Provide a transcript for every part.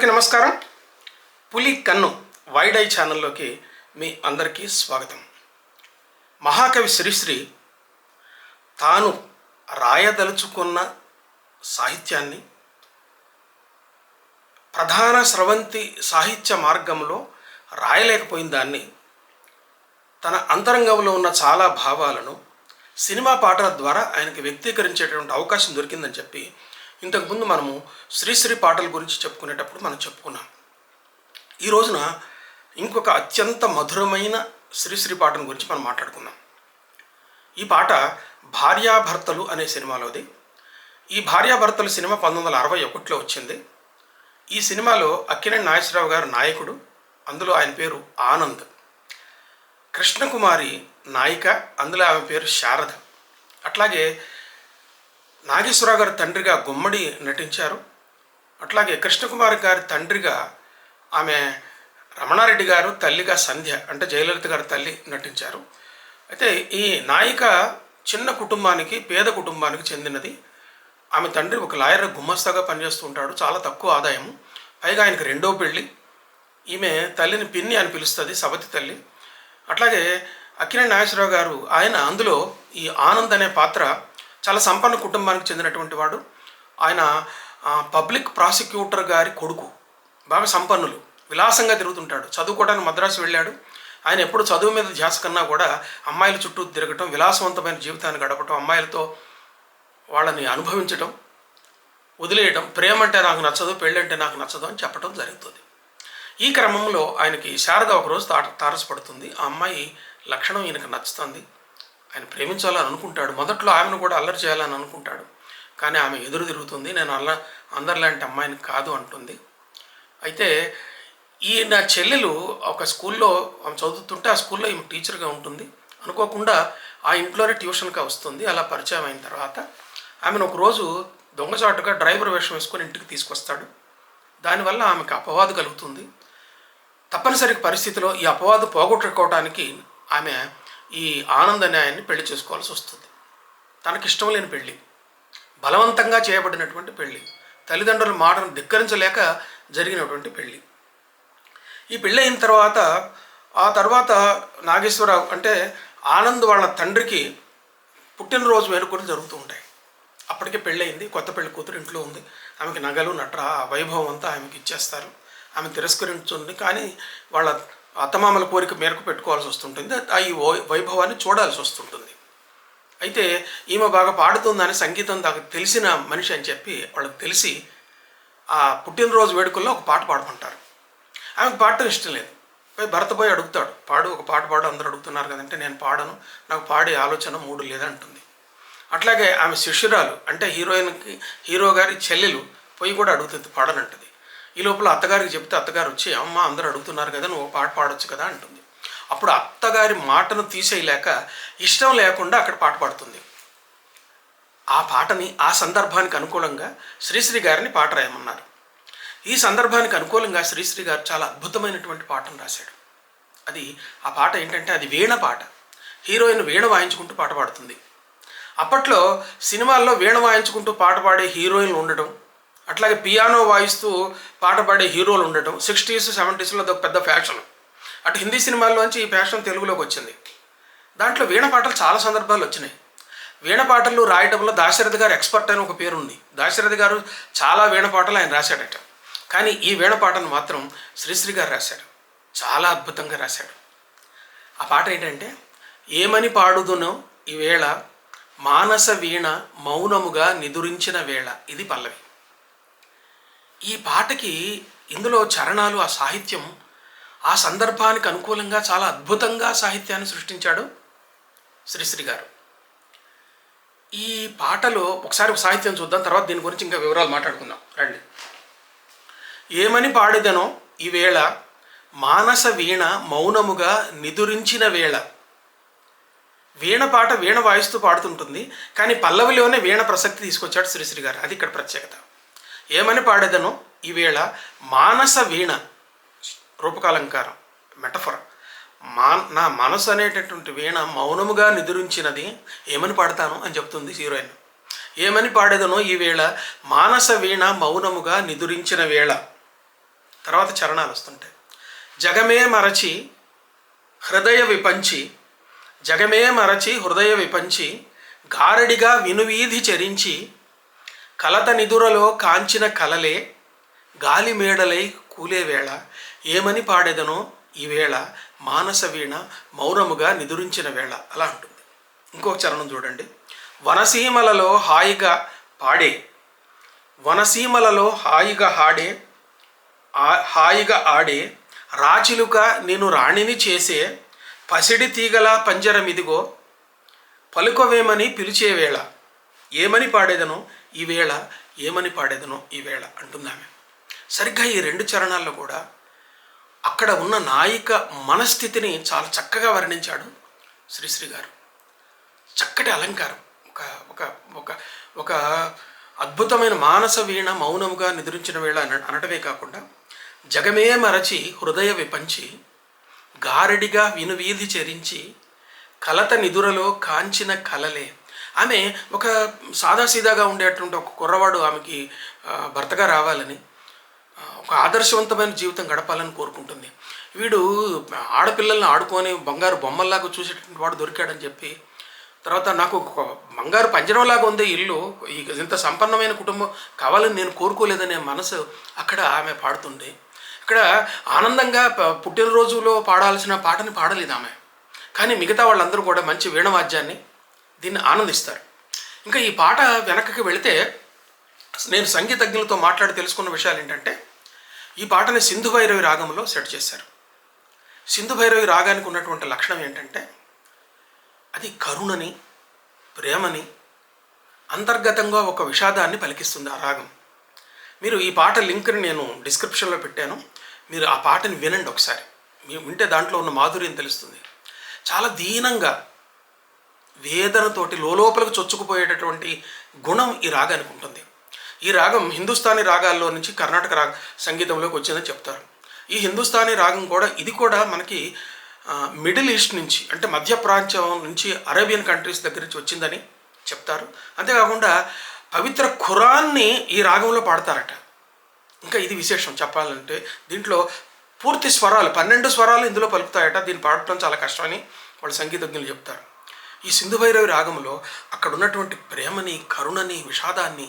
అందరికీ నమస్కారం. పులి కన్ను వైడ్ ఐ ఛానల్లోకి మీ అందరికీ స్వాగతం. మహాకవి శ్రీశ్రీ తాను రాయదలుచుకున్న సాహిత్యాన్ని ప్రధాన స్రవంతి సాహిత్య మార్గంలో రాయలేకపోయిన దాన్ని తన అంతరంగంలో ఉన్న చాలా భావాలను సినిమా పాటల ద్వారా ఆయనకి వ్యక్తీకరించేటువంటి అవకాశం దొరికిందని చెప్పి ఇంతకుముందు మనము శ్రీశ్రీ పాటల గురించి చెప్పుకునేటప్పుడు మనం చెప్పుకున్నాం. ఈ రోజున ఇంకొక అత్యంత మధురమైన శ్రీశ్రీ పాటను గురించి మనం మాట్లాడుకుందాం. ఈ పాట భార్యాభర్తలు అనే సినిమాలోది. ఈ భార్యాభర్తలు సినిమా పంతొమ్మిది వందల అరవై ఒకటిలో వచ్చింది. ఈ సినిమాలో అక్కినేని నాగేశ్వరరావు గారు నాయకుడు అందులో ఆయన పేరు ఆనంద్. కృష్ణకుమారి నాయిక అందులో ఆమె పేరు శారద. అట్లాగే నాగేశ్వరరావు గారి తండ్రిగా గుమ్మడి నటించారు. అట్లాగే కృష్ణకుమారి గారి తండ్రిగా ఆమె రమణారెడ్డి గారు తల్లిగా సంధ్య అంటే జయలలిత గారి తల్లి నటించారు. అయితే ఈ నాయిక చిన్న కుటుంబానికి పేద కుటుంబానికి చెందినది. ఆమె తండ్రి ఒక లాయర్ గుమ్మస్తాగా పనిచేస్తూ ఉంటాడు. చాలా తక్కువ ఆదాయం. పైగా ఆయనకి రెండో పెళ్ళి. ఈమె తల్లిని పిన్ని అని పిలుస్తుంది సవతి తల్లి. అట్లాగే అక్కినే నాగేశ్వరరావు గారు ఆయన అందులో ఈ ఆనంద్ అనే పాత్ర చాలా సంపన్న కుటుంబానికి చెందినటువంటి వాడు. ఆయన పబ్లిక్ ప్రాసిక్యూటర్ గారి కొడుకు. బాగా సంపన్నులు. విలాసంగా తిరుగుతుంటాడు. చదువుకోవడానికి మద్రాసు వెళ్ళాడు. ఆయన ఎప్పుడు చదువు మీద ధ్యాస కన్నా కూడా అమ్మాయిల చుట్టూ తిరగటం విలాసవంతమైన జీవితాన్ని గడపటం అమ్మాయిలతో వాళ్ళని అనుభవించటం వదిలేయటం ప్రేమ అంటే నాకు నచ్చదు పెళ్ళంటే నాకు నచ్చదు అని చెప్పడం జరుగుతుంది. ఈ క్రమంలో ఆయనకి శారద ఒకరోజు తా తారసపడుతుంది. ఆ అమ్మాయి లక్షణం ఈయనకు నచ్చుతుంది. ఆయన ప్రేమించాలని అనుకుంటాడు మొదట్లో ఆమెను కూడా అల్లరి చేయాలని అనుకుంటాడు కానీ ఆమె ఎదురు తిరుగుతుంది. నేను అల్ల అందరిలాంటి అమ్మాయిని కాదు అంటుంది. అయితే ఈ నా చెల్లెలు ఒక స్కూల్లో ఆమె చదువుతుంటే ఆ స్కూల్లో ఈమె టీచర్గా ఉంటుంది. అనుకోకుండా ఆ ఇంట్లోనే ట్యూషన్గా వస్తుంది. అలా పరిచయం అయిన తర్వాత ఆమెను ఒకరోజు దొంగచాటుగా డ్రైవర్ వేషం వేసుకొని ఇంటికి తీసుకొస్తాడు. దానివల్ల ఆమెకు అపవాదు కలుగుతుంది. తప్పనిసరి పరిస్థితిలో ఈ అపవాదు పోగొట్టుకోవడానికి ఆమె ఈ ఆనంద్ అనే ఆయన్ని పెళ్ళి చేసుకోవాల్సి వస్తుంది. తనకిష్టం లేని పెళ్ళి బలవంతంగా చేయబడినటువంటి పెళ్ళి తల్లిదండ్రుల మాటను ధిక్కరించలేక జరిగినటువంటి పెళ్ళి ఈ పెళ్ళి అయిన తర్వాత ఆ తర్వాత నాగేశ్వరరావు అంటే ఆనంద్ వాళ్ళ తండ్రికి పుట్టినరోజు వేడుకలు జరుగుతూ ఉంటాయి. అప్పటికే పెళ్ళయింది కొత్త పెళ్ళి కూతురు ఇంట్లో ఉంది. ఆమెకి నగలు నట్ర వైభవం అంతా ఆమెకి ఇచ్చేస్తారు. ఆమె తిరస్కరించుంది. కానీ వాళ్ళ అత్తమామల కోరిక మేరకు పెట్టుకోవాల్సి వస్తుంటుంది. ఆ ఈ వై- వైభవాన్ని చూడాల్సి వస్తుంటుంది. అయితే ఈమె బాగా పాడుతుందని సంగీతం దాకా తెలిసిన మనిషి అని చెప్పి వాళ్ళకి తెలిసి ఆ పుట్టినరోజు వేడుకల్లో ఒక పాట పాడుకుంటారు. ఆమెకు పాడటం ఇష్టం లేదు. పోయి భర్త పోయి అడుగుతాడు. పాడు ఒక పాట పాడు అందరూ అడుగుతున్నారు కదంటే నేను పాడను. నాకు పాడే ఆలోచన మూడు లేదంటుంది. అట్లాగే ఆమె శిష్యురాలు అంటే హీరోయిన్కి హీరో గారి చెల్లెలు పోయి కూడా అడుగుతుంది పాడనంటది. ఈ లోపల అత్తగారికి చెప్తే అత్తగారు వచ్చి అమ్మ అందరూ అడుగుతున్నారు కదా నువ్వు పాట పాడొచ్చు కదా అంటుంది. అప్పుడు అత్తగారి మాటను తీసేయలేక ఇష్టం లేకుండా అక్కడ పాట పాడుతుంది. ఆ పాటని ఆ సందర్భానికి అనుకూలంగా శ్రీశ్రీ గారిని పాట రాయమన్నారు. ఈ సందర్భానికి అనుకూలంగా శ్రీశ్రీ గారు చాలా అద్భుతమైనటువంటి పాటను రాశాడు. అది ఆ పాట ఏంటంటే అది వీణ పాట. హీరోయిన్ వీణ వాయించుకుంటూ పాట పాడుతుంది. అప్పట్లో సినిమాల్లో వీణ వాయించుకుంటూ పాట పాడే హీరోయిన్లు ఉండటం అట్లాగే పియానో వాయిస్తూ పాట పాడే హీరోలు ఉండటం సిక్స్టీస్ సెవెంటీస్లో అదొక పెద్ద ఫ్యాషన్. అటు హిందీ సినిమాల్లోంచి ఈ ఫ్యాషన్ తెలుగులోకి వచ్చింది. దాంట్లో వీణ పాటలు చాలా సందర్భాలు వచ్చినాయి. వీణ పాటలు రాయటంలో దాశరథి గారు ఎక్స్పర్ట్ అని ఒక పేరు ఉంది. దాశరథి గారు చాలా వీణ పాటలు ఆయన రాశాడట. కానీ ఈ వీణ పాటను మాత్రం శ్రీశ్రీ గారు రాశారు. చాలా అద్భుతంగా రాశాడు. ఆ పాట ఏంటంటే ఏమని పాడుదునో ఈవేళ మానస వీణ మౌనముగా నిదురించిన వేళ. ఇది పల్లవి. ఈ పాటకి ఇందులో చరణాలు ఆ సాహిత్యం ఆ సందర్భానికి అనుకూలంగా చాలా అద్భుతంగా సాహిత్యాన్ని సృష్టించాడు శ్రీశ్రీ గారు. ఈ పాటలో ఒకసారి ఒక సాహిత్యం చూద్దాం తర్వాత దీని గురించి ఇంకా వివరాలు మాట్లాడుకుందాం. రండి. ఏమని పాడిదనో ఈవేళ మానస వీణ మౌనముగా నిదురించిన వేళ. వీణ పాట వీణ వాయిస్తూ పాడుతుంటుంది కానీ పల్లవిలోనే వీణ ప్రసక్తి తీసుకొచ్చాడు శ్రీశ్రీ గారు. అది ఇక్కడ ప్రత్యేకత. ఏమని పాడేదను? ఈవేళ మానస వీణ రూపకాలంకారం మెటఫర్. మా నా మనసు అనేటటువంటి వీణ మౌనముగా నిదురించినది ఏమని పాడతాను అని చెప్తుంది హీరోయిన్. ఏమని పాడేదనో? ఈవేళ మానస వీణ మౌనముగా నిదురించిన వేళ. తర్వాత చరణాలు వస్తుంటాయి. జగమే మరచి హృదయ విపంచి జగమే మరచి హృదయ విపంచి గారడిగా వినువీధి చరించి కలత నిదురలో కాంచిన కలలే గాలి మేడలై కూలే వేళ ఏమని పాడెదనో ఈవేళ మానస వీణ మౌనముగా నిదురించిన వేళ. అలా ఉంటుంది ఇంకొక చరణం చూడండి. వనసీమలలో హాయిగా పాడే వనసీమలలో హాయిగా హాడే హాయిగా ఆడే రాచిలుక నేను రాణిని చేసే పసిడి తీగల పంజరమిదిగో పలుకవేమని పిలిచే వేళ. ఏమని పాడేదనో ఈ వేళ ఏమని పాడేదనో ఈ వేళ అంటుందామె. సరిగ్గా ఈ రెండు చరణాల్లో కూడా అక్కడ ఉన్న నాయిక మనస్థితిని చాలా చక్కగా వర్ణించాడు శ్రీశ్రీ గారు. చక్కటి అలంకారం. ఒక ఒక ఒక ఒక అద్భుతమైన మానస వీణ మౌనముగా నిద్రించిన వేళ అన అనటమే కాకుండా జగమే మరచి హృదయ విపంచి గారడిగా వినువీధి చెరించి కలత నిదురలో కాంచిన కలలే ఆమె ఒక సాదాసీదాగా ఉండేటువంటి ఒక కుర్రవాడు ఆమెకి భర్తగా రావాలని ఒక ఆదర్శవంతమైన జీవితం గడపాలని కోరుకుంటుంది. వీడు ఆడపిల్లల్ని ఆడుకొని బంగారు బొమ్మల్లాగా చూసేటటువంటి వాడు దొరికాడని చెప్పి తర్వాత నాకు ఒక బంగారు పంజరంలాగా ఉంది ఇల్లు ఈ ఇంత సంపన్నమైన కుటుంబం కావాలని నేను కోరుకోలేదనే మనసు అక్కడ ఆమె పాడుతుంది ఇక్కడ ఆనందంగా పుట్టినరోజులో పాడాల్సిన పాటని పాడలేదు ఆమె. కానీ మిగతా వాళ్ళందరూ కూడా మంచి వీణవాద్యాన్ని దీన్ని ఆనందిస్తారు. ఇంకా ఈ పాట వెనక్కి వెళితే నేను సంగీతజ్ఞులతో మాట్లాడి తెలుసుకున్న విషయాలు ఏంటంటే ఈ పాటని సింధు భైరవి రాగంలో సెట్ చేశారు. సింధు భైరవి రాగానికి ఉన్నటువంటి లక్షణం ఏంటంటే అది కరుణని ప్రేమని అంతర్గతంగా ఒక విషాదాన్ని పలికిస్తుంది ఆ రాగం. మీరు ఈ పాట లింక్ని నేను డిస్క్రిప్షన్లో పెట్టాను. మీరు ఆ పాటని వినండి ఒకసారి. మీరు వింటే దాంట్లో ఉన్న మాధుర్యం తెలుస్తుంది. చాలా దీనంగా వేదనతోటి లోపలకు చొచ్చుకుపోయేటటువంటి గుణం ఈ రాగానికి ఉంటుంది ఈ రాగం హిందుస్థానీ రాగాల్లో నుంచి కర్ణాటక రాగ సంగీతంలోకి వచ్చిందని చెప్తారు. ఈ హిందుస్థానీ రాగం కూడా ఇది కూడా మనకి మిడిల్ ఈస్ట్ నుంచి అంటే మధ్య ప్రాంతం నుంచి అరేబియన్ కంట్రీస్ దగ్గర నుంచి వచ్చిందని చెప్తారు. అంతేకాకుండా పవిత్ర ఖురాన్ని ఈ రాగంలో పాడతారట. ఇంకా ఇది విశేషం చెప్పాలంటే దీంట్లో పూర్తి స్వరాలు పన్నెండు స్వరాలు ఇందులో పలుకుతాయట. దీన్ని పాడటం చాలా కష్టమని వాళ్ళు సంగీతజ్ఞులు చెప్తారు. ఈ సింధు భైరవి రాగంలో అక్కడ ఉన్నటువంటి ప్రేమని కరుణని విషాదాన్ని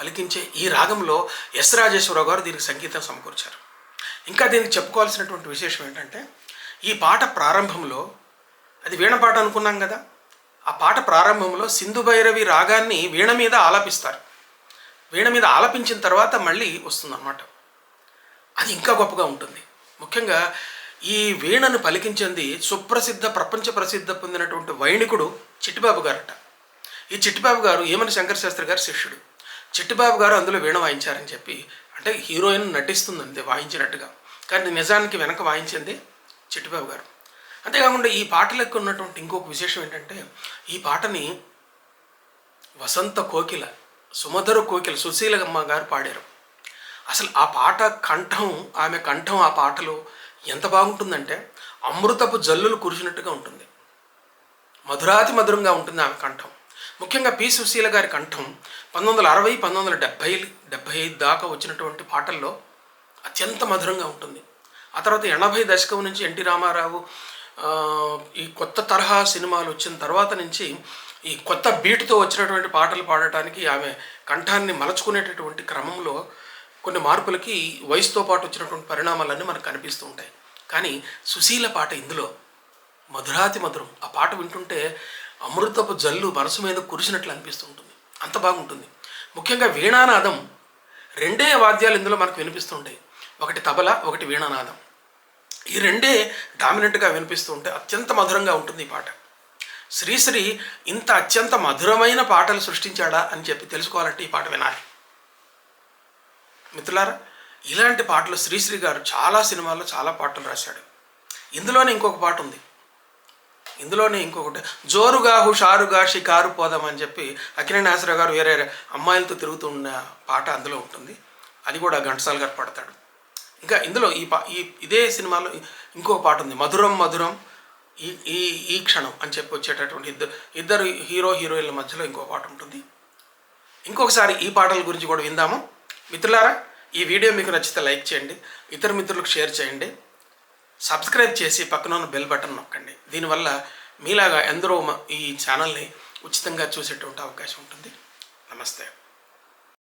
పలికించే ఈ రాగంలో ఎస్ రాజేశ్వరరావు గారు దీనికి సంగీతం సమకూర్చారు. ఇంకా దీనికి చెప్పుకోవాల్సినటువంటి విశేషం ఏంటంటే ఈ పాట ప్రారంభంలో అది వీణ పాట అనుకున్నాం కదా ఆ పాట ప్రారంభంలో సింధు భైరవి రాగాన్ని వీణ మీద ఆలపిస్తారు. వీణ మీద ఆలపించిన తర్వాత మళ్ళీ వస్తుందన్నమాట. అది ఇంకా గొప్పగా ఉంటుంది. ముఖ్యంగా ఈ వీణను పలికించింది సుప్రసిద్ధ ప్రపంచ ప్రసిద్ధ పొందినటువంటి వైణికుడు చిట్టిబాబు గారట. ఈ చిట్టిబాబు గారు ఏమని శంకర శాస్త్రి గారు శిష్యుడు? చిట్టిబాబు గారు అందులో వీణ వాయించారని చెప్పి అంటే హీరోయిన్ నటిస్తుంది అంతే వాయించినట్టుగా. కానీ నిజానికి వెనక వాయించింది చిట్టిబాబు గారు. అంతేకాకుండా ఈ పాటలకు ఉన్నటువంటి ఇంకొక విశేషం ఏంటంటే ఈ పాటని వసంత కోకిల సుమధుర కోకిల సుశీలమ్మ గారు పాడారు. అసలు ఆ పాట కంఠం ఆమె కంఠం ఆ పాటలో ఎంత బాగుంటుందంటే అమృతపు జల్లులు కురిసినట్టుగా ఉంటుంది. మధురాతి మధురంగా ఉంటుంది ఆమె కంఠం. ముఖ్యంగా పి. సుశీల గారి కంఠం పంతొమ్మిది వందల అరవై పంతొమ్మిది వందల డెబ్భై డెబ్భై ఐదు దాకా వచ్చినటువంటి పాటల్లో అత్యంత మధురంగా ఉంటుంది. ఆ తర్వాత ఎనభై దశకం నుంచి ఎన్టీ రామారావు ఈ కొత్త తరహా సినిమాలు వచ్చిన తర్వాత నుంచి ఈ కొత్త బీట్తో వచ్చినటువంటి పాటలు పాడటానికి ఆమె కంఠాన్ని మలచుకునేటటువంటి క్రమంలో కొన్ని మార్పులకి వయసుతో పాటు వచ్చినటువంటి పరిణామాలన్నీ మనకు కనిపిస్తూ ఉంటాయి. కానీ సుశీల పాట ఇందులో మధురాతి మధురం ఆ పాట వింటుంటే అమృతపు జల్లు మనసు మీద కురిసినట్లు అనిపిస్తూ ఉంటుంది. అంత బాగుంటుంది. ముఖ్యంగా వీణానాదం రెండే వాద్యాలు ఇందులో మనకు వినిపిస్తుంటాయి ఒకటి తబల ఒకటి వీణానాదం. ఈ రెండే డామినెంట్గా వినిపిస్తూ ఉంటే అత్యంత మధురంగా ఉంటుంది ఈ పాట. శ్రీశ్రీ ఇంత అత్యంత మధురమైన పాటలు సృష్టించాడా అని చెప్పి తెలుసుకోవాలంటే ఈ పాట వినాలి. మిత్రులారా ఇలాంటి పాటలు శ్రీశ్రీ గారు చాలా సినిమాల్లో చాలా పాటలు రాశాడు. ఇందులోనే ఇంకొక పాట ఉంది. ఇందులోనే ఇంకొకటి జోరుగా హుషారుగా షికారు పోదామని చెప్పి అఖిలనాసరావు గారు వేరే అమ్మాయిలతో తిరుగుతున్న పాట అందులో ఉంటుంది. అది కూడా ఘంటసాల గారు పాడతాడు. ఇంకా ఇందులో ఈ పా ఈ ఇదే సినిమాలో ఇంకొక పాట ఉంది మధురం మధురం ఈ ఈ ఈ క్షణం అని చెప్పి వచ్చేటటువంటి ఇద్దరు ఇద్దరు హీరో హీరోయిన్ల మధ్యలో ఇంకో పాట ఉంటుంది. ఇంకొకసారి ఈ పాటల గురించి కూడా విందాము. మిత్రులారా ఈ వీడియో మీకు నచ్చితే లైక్ చేయండి ఇతర మిత్రులకు షేర్ చేయండి సబ్స్క్రైబ్ చేసి పక్కన ఉన్న బెల్ బటన్ నొక్కండి. దీనివల్ల మీలాగా ఎందరో మ- ఈ ఛానల్ని ఉచితంగా చూసేటువంటి అవకాశం ఉంటుంది. నమస్తే.